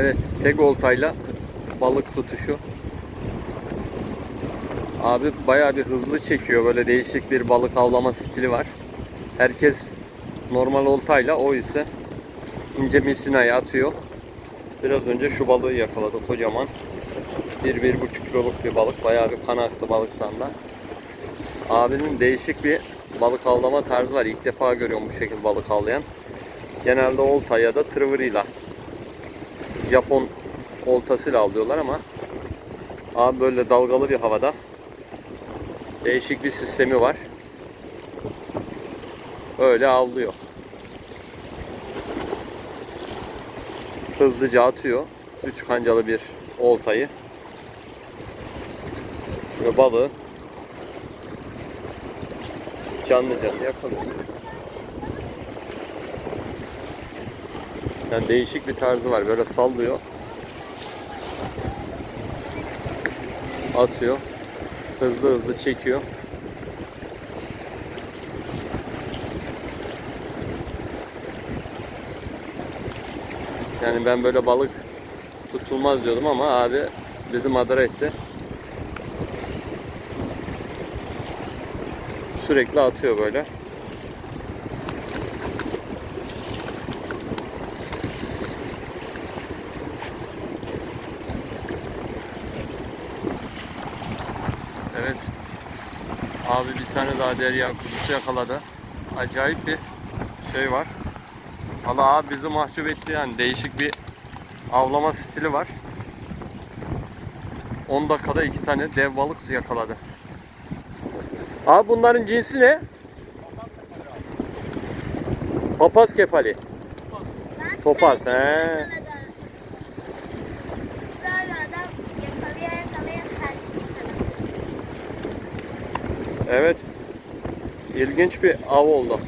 Evet, tek oltayla balık tutuşu. Abi bayağı bir hızlı çekiyor. Böyle değişik bir balık avlama stili var. Herkes normal oltayla, o ise ince misinayı atıyor. Biraz önce şu balığı yakaladı kocaman. 1-1,5 kiloluk bir balık. Bayağı bir kanatlı balıktan da. Abinin değişik bir balık avlama tarzı var. İlk defa görüyorum bu şekilde balık avlayan. Genelde olta ya da tırvırıyla Japon oltasıyla avlıyorlar ama abi böyle dalgalı bir havada değişik bir sistemi var. Öyle avlıyor. Hızlıca atıyor. Üç kancalı bir oltayı. Ve balığı canlı canlı yakalıyor. Yani değişik bir tarzı var. Böyle sallıyor. Atıyor. Hızlı hızlı çekiyor. Yani ben böyle balık tutulmaz diyordum ama abi bizi madara etti. Sürekli atıyor böyle. Evet. Abi bir tane daha derya kuzusu yakaladı. Acayip bir şey var. Valla abi bizi mahcup etti yani. Değişik bir avlama stili var. 10 dakikada iki tane dev balık yakaladı. Abi bunların cinsi ne? Papaz kefali. Topaz he. Evet. İlginç bir av oldu.